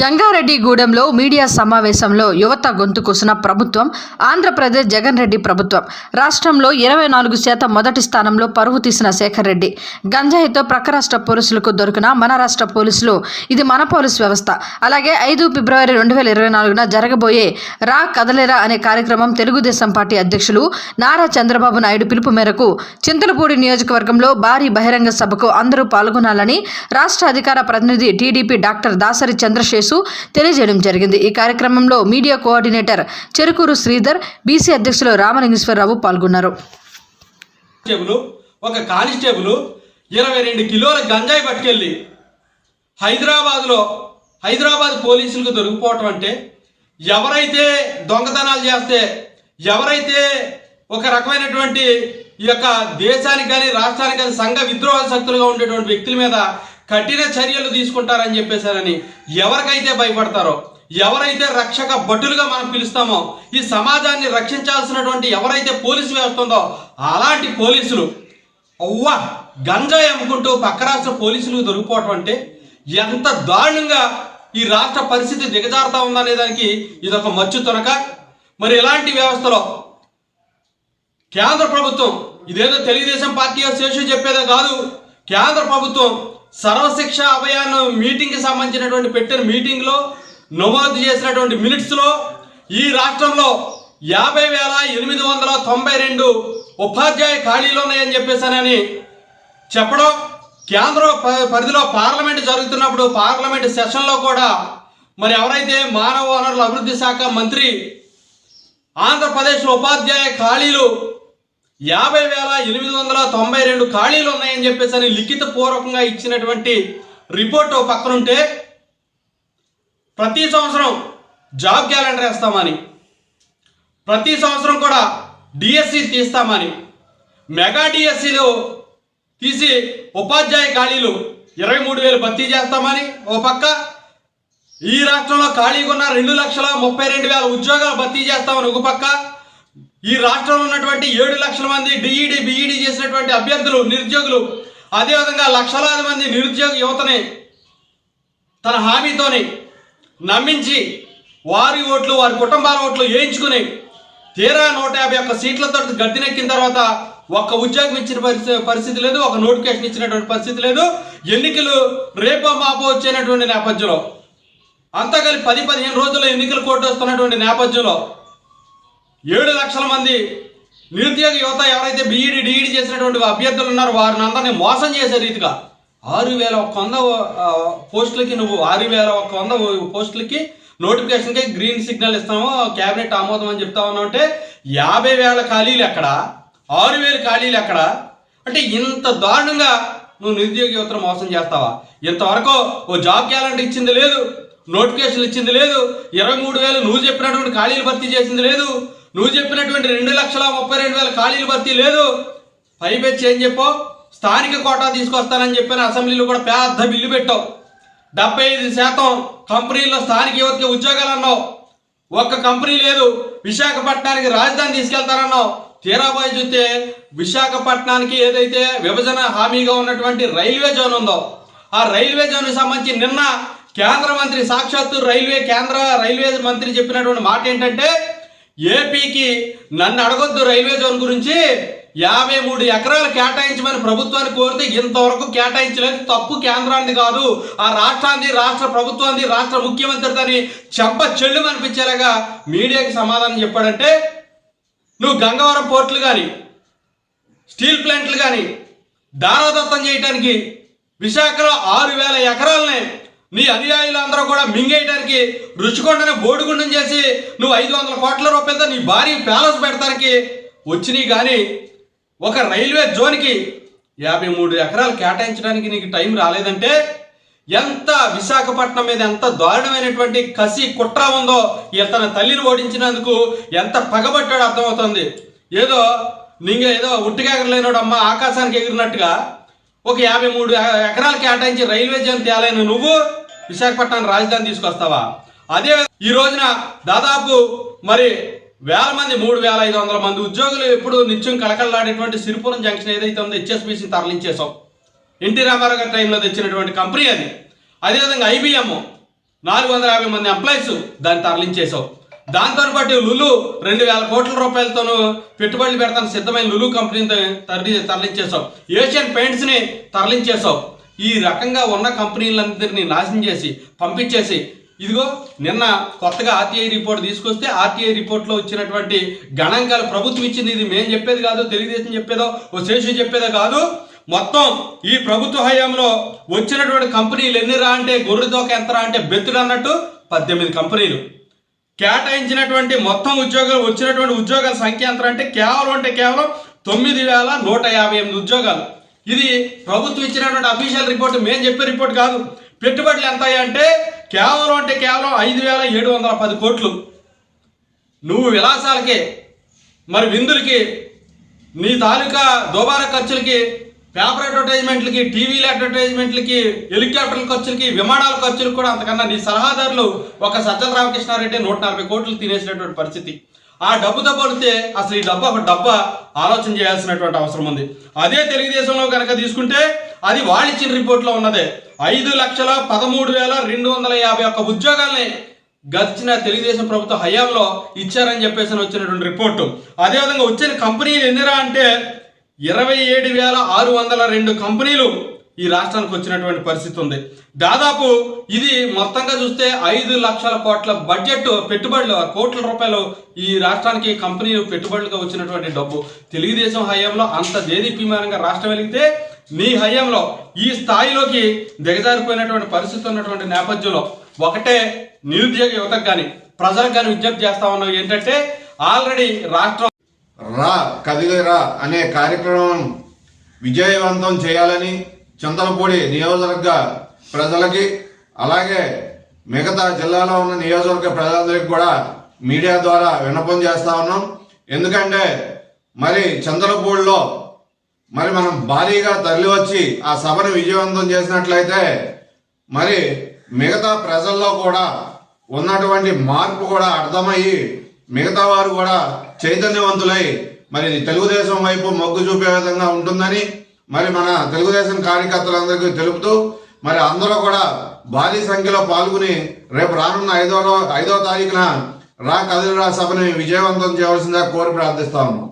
జంగారెడ్డిగూడెంలో media సమావేశంలో యువత గొంతు కూసిన ప్రభుత్వం ఆంధ్రప్రదేశ్ జగన్ రెడ్డి ప్రభుత్వం. రాష్ట్రంలో ఇరవై నాలుగు శాతం మొదటి స్థానంలో పరువు తీసిన శేఖర్ రెడ్డి. గంజాయితో ప్రక్క రాష్ట్ర పోలీసులకు దొరికిన మన రాష్ట్ర పోలీసులు. ఇది మన పోలీస్ వ్యవస్థ. అలాగే ఐదు ఫిబ్రవరి రెండు వేల ఇరవై నాలుగున జరగబోయే రా కదలేరా అనే కార్యక్రమం తెలుగుదేశం పార్టీ అధ్యక్షులు నారా చంద్రబాబు నాయుడు పిలుపు మేరకు చింతలపూడి నియోజకవర్గంలో భారీ బహిరంగ సభకు అందరూ పాల్గొనాలని రాష్ట్ర అధికార ప్రతినిధి టీడీపీ డాక్టర్ దాసరి చంద్రశేఖర్ చంద్రశేషు తెలియజేయడం జరిగింది. ఈ కార్యక్రమంలో media coordinator Cherukuru Sridhar BC అధ్యక్షులు రామలింగేశ్వరరావు పాల్గొన్నారు. ఒక కానిస్టేబుల్ ఇరవై రెండు కిలోల గంజాయి పట్టుకెళ్ళి హైదరాబాద్లో హైదరాబాద్ పోలీసులకు దొరికిపోవటం అంటే ఎవరైతే దొంగతనాలు చేస్తే ఎవరైతే ఒక రకమైనటువంటి ఈ యొక్క దేశానికి కానీ రాష్ట్రానికి కానీ సంఘ విద్రోహ శక్తులుగా ఉండేటువంటి వ్యక్తుల మీద కఠిన చర్యలు తీసుకుంటారని చెప్పేశారని ఎవరికైతే భయపడతారో ఎవరైతే రక్షక భటులుగా మనం పిలుస్తామో ఈ సమాజాన్ని రక్షించాల్సినటువంటి ఎవరైతే పోలీసు వ్యవస్థ ఉందో అలాంటి పోలీసులు అవ్వా గంజాయి అమ్ముకుంటూ పక్క రాష్ట్ర పోలీసులు దొరికిపోవటం అంటే ఎంత దారుణంగా ఈ రాష్ట్ర పరిస్థితి దిగజారుతా ఉందనే దానికి ఇదొక మచ్చు తొనక. మరి ఇలాంటి వ్యవస్థలో కేంద్ర ప్రభుత్వం ఇదేదో తెలుగుదేశం పార్టీ శేషు చెప్పేదే కాదు కేంద్ర ప్రభుత్వం సర్వశిక్ష అభయాన్ మీటింగ్కి సంబంధించినటువంటి పెట్టిన మీటింగ్లో నమోదు చేసినటువంటి మినిట్స్లో ఈ రాష్ట్రంలో యాభై వేల ఎనిమిది వందల తొంభై రెండు ఉపాధ్యాయ ఖాళీలు ఉన్నాయని చెప్పేసానని చెప్పడం కేంద్ర ప- పరిధిలో పార్లమెంట్ జరుగుతున్నప్పుడు పార్లమెంట్ సెషన్లో కూడా మరి ఎవరైతే మానవ వనరుల అభివృద్ధి శాఖ మంత్రి ఆంధ్రప్రదేశ్లో ఉపాధ్యాయ ఖాళీలు యాభై వేల ఎనిమిది వందల తొంభై రెండు ఖాళీలు ఉన్నాయని చెప్పేసి అని లిఖిత పూర్వకంగా ఇచ్చినటువంటి రిపోర్ట్ పక్కనుంటే ప్రతి సంవత్సరం జాబ్ క్యాలెండర్ వేస్తామని ప్రతి సంవత్సరం కూడా డిఎస్సి తీస్తామని మెగా డిఎస్సిలో తీసి ఉపాధ్యాయ ఖాళీలు ఇరవై మూడు వేలు భర్తీ చేస్తామని ఓ పక్క ఈ రాష్ట్రంలో ఖాళీగా ఉన్న రెండు లక్షల ముప్పై రెండు వేల ఉద్యోగాలు భర్తీ చేస్తామని ఒక పక్క ఈ రాష్ట్రంలో ఉన్నటువంటి ఏడు లక్షల మంది డిఈడి బిఈడి చేసినటువంటి అభ్యర్థులు నిరుద్యోగులు అదేవిధంగా లక్షలాది మంది నిరుద్యోగ యువతని తన హామీతోని నమ్మించి వారి ఓట్లు వారి కుటుంబాల ఓట్లు వేయించుకుని తీరా నూట యాభై ఒక్క సీట్లతో గడ్డినెక్కిన తర్వాత ఒక్క ఉద్యోగం ఇచ్చిన పరిస్థితి పరిస్థితి లేదు ఒక నోటిఫికేషన్ ఇచ్చినటువంటి పరిస్థితి లేదు. ఎన్నికలు రేపో మాపో వచ్చేటటువంటి నేపథ్యంలో. అంతా కలిపి పది పదిహేను రోజుల్లో ఎన్నికలు కోర్టు వస్తున్నటువంటి నేపథ్యంలో ఏడు లక్షల మంది నిరుద్యోగ యువత ఎవరైతే బీఈడి డిఈడి చేసినటువంటి అభ్యర్థులు ఉన్నారో వారిని అందరినీ మోసం చేసే రీతిగా ఆరు వేల ఒక్క వంద పోస్టులకి నువ్వు ఆరు వేల ఒక్క వంద పోస్టులకి నోటిఫికేషన్కి గ్రీన్ సిగ్నల్ ఇస్తాము క్యాబినెట్ ఆమోదం అని చెప్తా ఉన్నావు అంటే యాభై వేల ఖాళీలు ఎక్కడ? ఆరు వేల ఖాళీలు ఎక్కడ? అంటే ఇంత దారుణంగా నువ్వు నిరుద్యోగ యువతను మోసం చేస్తావా? ఇంతవరకు ఓ జాబ్ క్యాలెండర్ ఇచ్చింది లేదు నోటిఫికేషన్ ఇచ్చింది లేదు ఇరవై మూడు వేలు నువ్వు చెప్పినటువంటి ఖాళీలు భర్తీ చేసింది లేదు నువ్వు చెప్పినటువంటి రెండు లక్షల ముప్పై రెండు వేల ఖాళీలు భర్తీ లేదు. పైపెచ్చి ఏం చెప్పావు? స్థానిక కోటా తీసుకొస్తానని చెప్పిన అసెంబ్లీలో కూడా పెద్ద బిల్లు పెట్టావు. డెబ్బై ఐదు శాతం కంపెనీల్లో స్థానిక యువతకి ఉద్యోగాలు అన్నావు ఒక్క కంపెనీ లేదు విశాఖపట్నానికి రాజధాని తీసుకెళ్తారన్నావు తీరాబాయి చూస్తే విశాఖపట్నానికి ఏదైతే విభజన హామీగా ఉన్నటువంటి రైల్వే జోన్ ఉందో ఆ రైల్వే జోన్కి సంబంధించి నిన్న కేంద్ర మంత్రి సాక్షాత్తు రైల్వే కేంద్ర రైల్వే మంత్రి చెప్పినటువంటి మాట ఏంటంటే ఏపీకి నన్ను అడగొద్దు రైల్వే జోన్ గురించి. యాభై మూడు ఎకరాలు కేటాయించమని ప్రభుత్వాన్ని కోరితే ఇంతవరకు కేటాయించలేదు. తప్పు కేంద్రాన్ని కాదు ఆ రాష్ట్రాన్ని రాష్ట్ర ప్రభుత్వాన్ని రాష్ట్ర ముఖ్యమంత్రిని చెంప చెల్లు అనిపించేలాగా మీడియాకి సమాధానం చెప్పాడంటే నువ్వు గంగవరం పోర్టులు కానీ స్టీల్ ప్లాంట్లు కానీ దారాదత్తం చేయడానికి విశాఖలో ఆరు వేల ఎకరాలనే నీ అనుయాయులు అందరూ కూడా మింగేయడానికి రుచికొండని బోడిగుండం చేసి నువ్వు ఐదు వందల కోట్ల రూపాయలతో నీ భారీ ప్యాలెస్ పెడతానికి వచ్చినాయి కానీ ఒక రైల్వే జోన్కి యాభై మూడు ఎకరాలు కేటాయించడానికి నీకు టైం రాలేదంటే ఎంత విశాఖపట్నం మీద ఎంత దారుణమైనటువంటి కసి కుట్ర ఉందో తన తల్లిని ఓడించినందుకు ఎంత పగబట్టాడో అర్థమవుతుంది. ఏదో నింగ ఏదో ఉట్టిగా ఎగరలేనోడు అమ్మ ఆకాశానికి ఎగిరినట్టుగా ఒక యాభై మూడు ఎకరాలు కేటాయించి రైల్వే జోన్ తేలైన నువ్వు? విశాఖపట్నం రాజధాని తీసుకొస్తావా? అదే ఈ రోజున దాదాపు మరి వేల మంది మూడు వేల ఐదు వందల మంది ఉద్యోగులు ఎప్పుడు నిత్యం కలకలలాడేటువంటి సిరిపురం జంక్షన్ ఏదైతే ఉందో హెచ్ఎస్బీసీని తరలించేసాం ఎన్టీ రామారావు గారి టైంలో తెచ్చినటువంటి కంపెనీ అది. అదేవిధంగా ఐబిఎం నాలుగు వందల యాభై మంది ఎంప్లాయీస్ దాన్ని తరలించేసాం దాంతో పాటు లులు రెండు వేల కోట్ల రూపాయలతోనూ పెట్టుబడులు పెడతాను సిద్ధమైన లులు కంపెనీని తరలి తరలించేసాం ఏషియన్ పెయింట్స్ని తరలించేసాం ఈ రకంగా ఉన్న కంపెనీలందరినీ నాశనం చేసి పంపించేసి ఇదిగో నిన్న కొత్తగా ఆర్టీఐ రిపోర్ట్ తీసుకొస్తే ఆర్టీఐ రిపోర్ట్లో వచ్చినటువంటి గణాంకాలు ప్రభుత్వం ఇచ్చింది. ఇది మేము చెప్పేది కాదు తెలుగుదేశం చెప్పేదో ఓ శేషు చెప్పేదో కాదు. మొత్తం ఈ ప్రభుత్వ హయాంలో వచ్చినటువంటి కంపెనీలు ఎన్నిరా అంటే గొర్రెతోక ఎంతరా అంటే బెత్తుడు అన్నట్టు పద్దెనిమిది కంపెనీలు. కేటాయించినటువంటి మొత్తం ఉద్యోగాలు వచ్చినటువంటి ఉద్యోగాల సంఖ్య ఎంత అంటే కేవలం అంటే కేవలం తొమ్మిది వేల నూట యాభై ఎనిమిది ఉద్యోగాలు. ఇది ప్రభుత్వం ఇచ్చినటువంటి అఫీషియల్ రిపోర్ట్ మేము చెప్పే రిపోర్ట్ కాదు. పెట్టుబడులు ఎంత అంటే కేవలం అంటే కేవలం ఐదు వేల ఏడు వందల పది కోట్లు. నువ్వు విలాసాలకి మరి విందులకి నీ తాలూకా దుబారా ఖర్చులకి పేపర్ అడ్వర్టైజ్మెంట్లకి టీవీల అడ్వర్టైజ్మెంట్లకి హెలికాప్టర్ల ఖర్చులకి విమానాల ఖర్చులకు కూడా అంతకన్నా నీ సలహాదారులు ఒక సజ్జల రామకృష్ణారెడ్డి నూట నలభై కోట్లు తినేసినటువంటి పరిస్థితి. ఆ డబ్బుతో పోలితే అసలు ఈ డబ్బు ఒక డబ్బా ఆలోచన చేయాల్సినటువంటి అవసరం ఉంది. అదే తెలుగుదేశంలో కనుక తీసుకుంటే అది వాళ్ళు ఇచ్చిన రిపోర్ట్లో ఉన్నదే. ఐదు లక్షల పదమూడు వేల రెండు వందల యాభై ఒక్క ఉద్యోగాల్ని గడిచిన తెలుగుదేశం ప్రభుత్వ హయాంలో ఇచ్చారని చెప్పేసి వచ్చినటువంటి రిపోర్టు. అదేవిధంగా వచ్చిన కంపెనీలు ఎన్నిరా అంటే ఇరవై ఏడు వేల ఆరు వందల రెండు కంపెనీలు ఈ రాష్ట్రానికి వచ్చినటువంటి పరిస్థితి ఉంది. దాదాపు ఇది మొత్తంగా చూస్తే ఐదు లక్షల కోట్ల బడ్జెట్ పెట్టుబడులు కోట్ల రూపాయలు ఈ రాష్ట్రానికి కంపెనీలు పెట్టుబడులుగా వచ్చినటువంటి డబ్బు. తెలుగుదేశం హయాంలో అంత దేదీప్యమానంగా రాష్ట్రం వెలిగితే నీ హయాంలో ఈ స్థాయిలోకి దిగజారిపోయినటువంటి పరిస్థితి ఉన్నటువంటి నేపథ్యంలో ఒకటే నిరుద్యోగ యువతకు కానీ ప్రజలకు కానీ విజ్ఞప్తి చేస్తా ఉన్నాం. ఏంటంటే ఆల్రెడీ రాష్ట్రం రా కదిలిరా అనే కార్యక్రమం విజయవంతం చేయాలని చింతలపూడి నియోజకవర్గ ప్రజలకి అలాగే మిగతా జిల్లాలో ఉన్న నియోజకవర్గ ప్రజలందరికీ కూడా మీడియా ద్వారా విన్నపం చేస్తా ఉన్నాం. ఎందుకంటే మరి చంద్రపూడిలో మరి మనం భారీగా తరలివచ్చి ఆ సభను విజయవంతం చేసినట్లయితే మరి మిగతా ప్రజల్లో కూడా ఉన్నటువంటి మార్పు కూడా అర్థమయ్యి మిగతా వారు కూడా చైతన్యవంతులై మరి తెలుగుదేశం వైపు మొగ్గు చూపే విధంగా ఉంటుందని మరి మన తెలుగుదేశం కార్యకర్తలందరికీ తెలుపుతూ మరి అందరూ కూడా భారీ సంఖ్యలో పాల్గొని రేపు రానున్న ఐదో ఐదో తారీఖున రా కదిలిరా సభని విజయవంతం చేయవలసిందిగా కోరి ప్రార్థిస్తా ఉన్నాం.